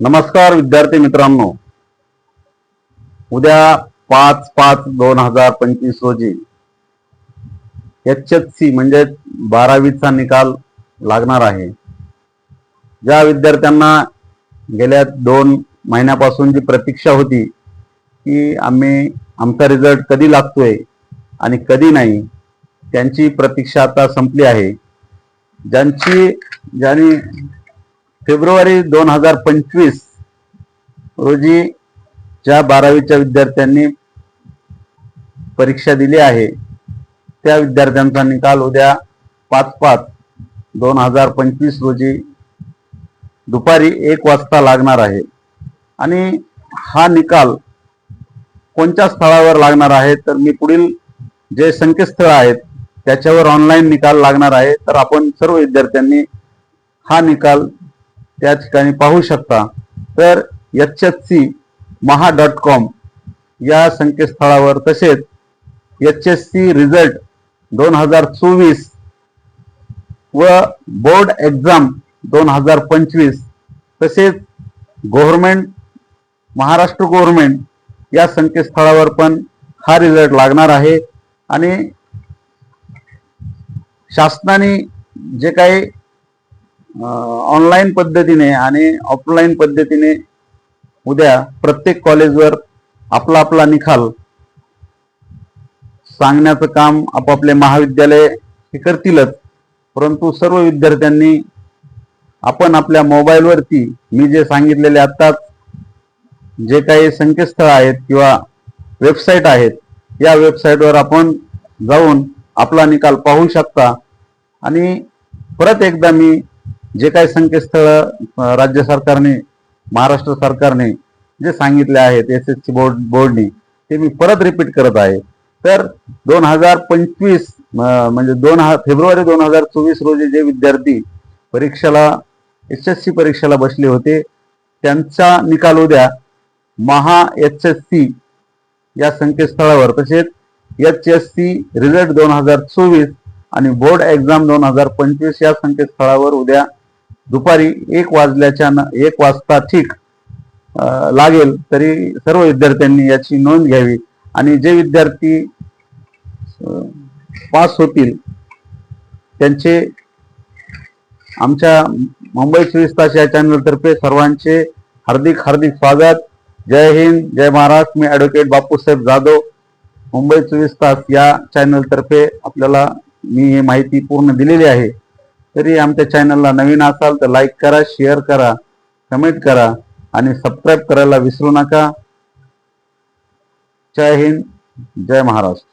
नमस्कार विद्यार्थी मित्रांनो. उद्या पाच पाच दोन हजार पंचवीस रोजी एच एस सी म्हणजे बारावीचा निकाल लागणार आहे. ज्या विद्यार्थ्यांना गेल्या दोन महिन्यापासून जी प्रतीक्षा होती की आम्ही आमचा रिझल्ट कधी लागतोय आणि कधी नाही त्यांची प्रतीक्षा आता संपली आहे. ज्यांची ज्यांनी फेब्रुवारी दोन हजार पंचवीस रोजी ज्या बारावीच्या विद्यार्थ्यांनी परीक्षा दिली आहे त्या विद्यार्थ्यांचा निकाल उद्या पाच पाच दोन हजार पंचवीस रोजी दुपारी एक वाजता लागणार आहे. आणि हा निकाल कोणत्या स्थळावर लागणार आहे तर मी पुढील जे संकेतस्थळ आहेत त्याच्यावर ऑनलाईन निकाल लागणार आहे. तर आपण सर्व विद्यार्थ्यांनी हा निकाल त्या ठिकाणी पाहू शकता. तर H S C Maha dot com या संकेतस्थळावर तसेच एच एस सी रिझल्ट दोन हजार चोवीस व बोर्ड एक्झाम दोन हजार पंचवीस तसेच गव्हर्मेंट महाराष्ट्र गव्हर्मेंट या संकेतस्थळावर पण हा रिझल्ट लागणार आहे. आणि शासनाने जे काही ऑनलाईन पद्धतीने आणि ऑफलाईन पद्धतीने उद्या प्रत्येक कॉलेजवर आपला आपला निकाल सांगण्याचं काम आपापले महाविद्यालय हे करतीलच. परंतु सर्व विद्यार्थ्यांनी आपण आपल्या मोबाईलवरती मी जे सांगितलेले आत्ताच जे काही संकेतस्थळ आहेत किंवा वेबसाईट आहेत या वेबसाईटवर आपण जाऊन आपला निकाल पाहू शकता. आणि परत एकदा मी जे काही संकेतस्थळ राज्य सरकारने महाराष्ट्र सरकारने जे सांगितले आहेत एस एस सी बोर्ड बोर्डने ते मी परत रिपीट करत आहे. तर दोन हजार पंचवीस म्हणजे दोन हा फेब्रुवारी दोन हजार चोवीस रोजी जे विद्यार्थी परीक्षेला एस एस सी परीक्षेला बसले होते त्यांचा निकाल उद्या महा एच एस सी या संकेतस्थळावर. तसेच एच एस सी रिझल्ट दोन हजार चोवीस आणि बोर्ड एक्झाम दोन हजार पंचवीस या संकेतस्थळावर उद्या दुपारी एक वाजल्याच्या न- एक वाजता ठीक लागेल तरी सर्व विद्यार्थ्यांनी याची नोंद घ्यावी. आणि जे विद्यार्थी पास होतील त्यांचे आमच्या मुंबई चोवीस तास या चॅनलतर्फे सर्वांचे हार्दिक हार्दिक स्वागत. जय हिंद जय महाराष्ट्र. मी ॲडव्होकेट बापूसाहेब जाधव. मुंबई चोवीस तास या चॅनलतर्फे आपल्याला मी ही माहिती पूर्ण दिलेली आहे. तरी आमच्या चॅनलला नवीन असाल तर लाईक करा शेअर करा कमेंट करा आणि सबस्क्राईब करायला विसरू नका. जय हिंद जय महाराष्ट्र.